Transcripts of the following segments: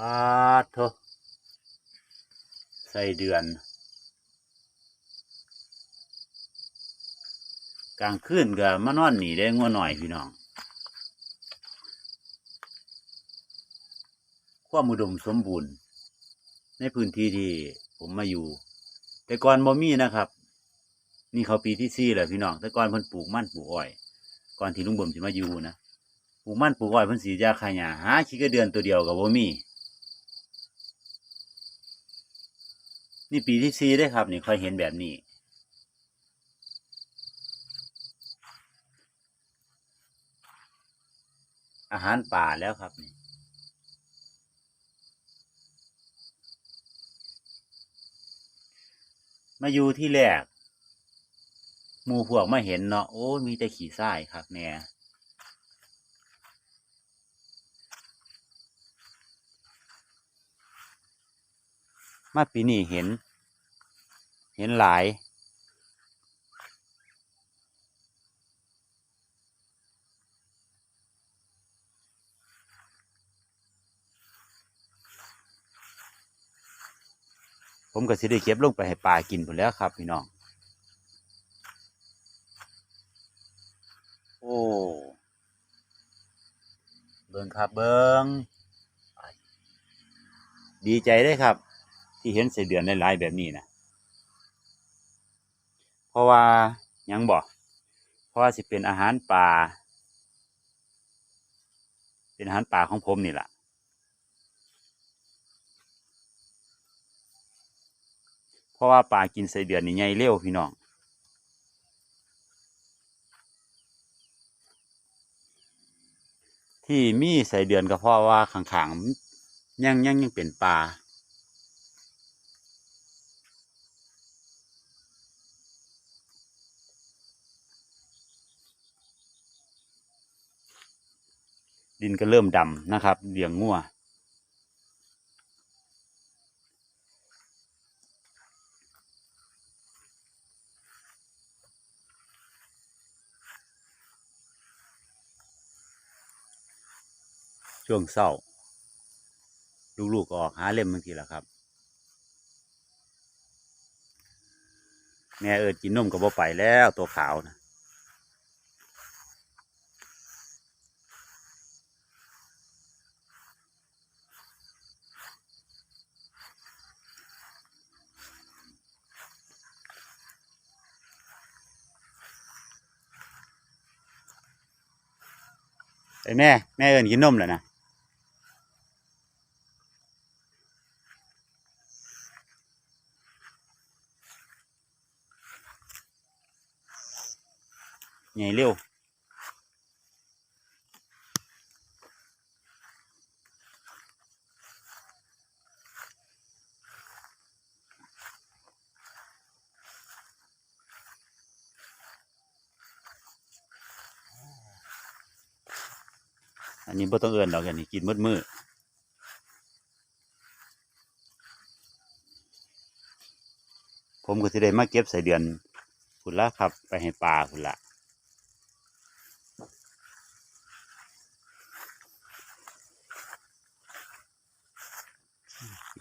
ปาดโทใส่เดือน กลางคืนก็มานอนหนีได้งัวหน่อยพี่น้อง ความอุดมสมบูรณ์ ในพื้นที่ที่ผมมาอยู่ แต่ก่อนบ่มีนะครับ นี่เขาปีที่สี่แล้วพี่น้อง แต่ก่อนเพิ่นปลูกมันปลูกอ้อย ก่อนที่ลุงบ่มสิมาอยู่นะปลูกมันปลูกอ้อยเพิ่นสีดยาขายหญ้าหาขี้กระเดือนตัวเดียวก็บ่มี นี่ปีที่สี่ได้ครับนี่ค่อยเห็นแบบนี้ อาหารป่าแล้วครับนี่มาอยู่ที่แรกหมู่พวกมาเห็นเนาะโอ้มีแต่ขี่ทรายครับแน่มาปีนี้เห็น เห็นหลาย ผมก็สิได้เก็บลงไปให้ปลากินหมดแล้วครับพี่น้อง โอ้ เบิ้งครับเบิ้งดีใจได้ครับ ที่เห็นใส่เดือนหลายๆแบบนี้นะ เพราะว่ายังบอกเพราะว่าสิเป็นอาหารป่า เป็นอาหารป่าของผมนี่แหละเพราะว่าปลากินไสเดือนนี่ใหญ่เร็วพี่น้องที่มีไส้เดือนก็เพราะว่าข้างๆยังยังยังเป็นปลา ดินก็เริ่มดำนะครับเลี้ยงงัวช่วงเศร้า ลูกๆก็ออกหาเล่มบางทีแหละครับ แม่เอิดกินนมก็บ่ไปแล้วตัวขาวนะ ไอ้แม่ แม่เอินกินนมแล้วนะใหญ่เร็ว นนี้บ่ต้องเอินดอกอย่างนี้กินมืดมือผมก็สิได้มาเก็บใส่เดือนพุ่นละครับ ไปให้ปลาพุ่นละ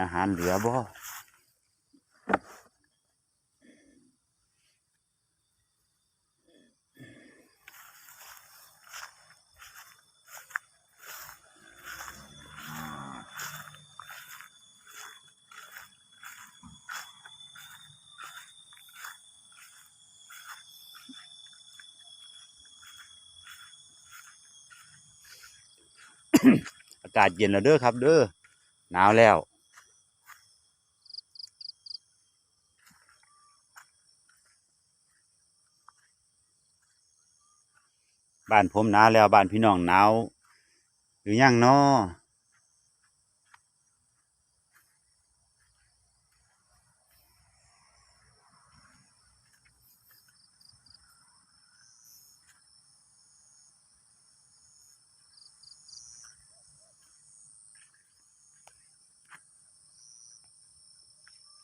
อาหารเหลือบ่ อากาศเย็นแล้วเด้อครับ เด้อหนาวแล้วบ้านผมหนาวแล้วบ้านพี่น้องหนาวหรือยังเนาะ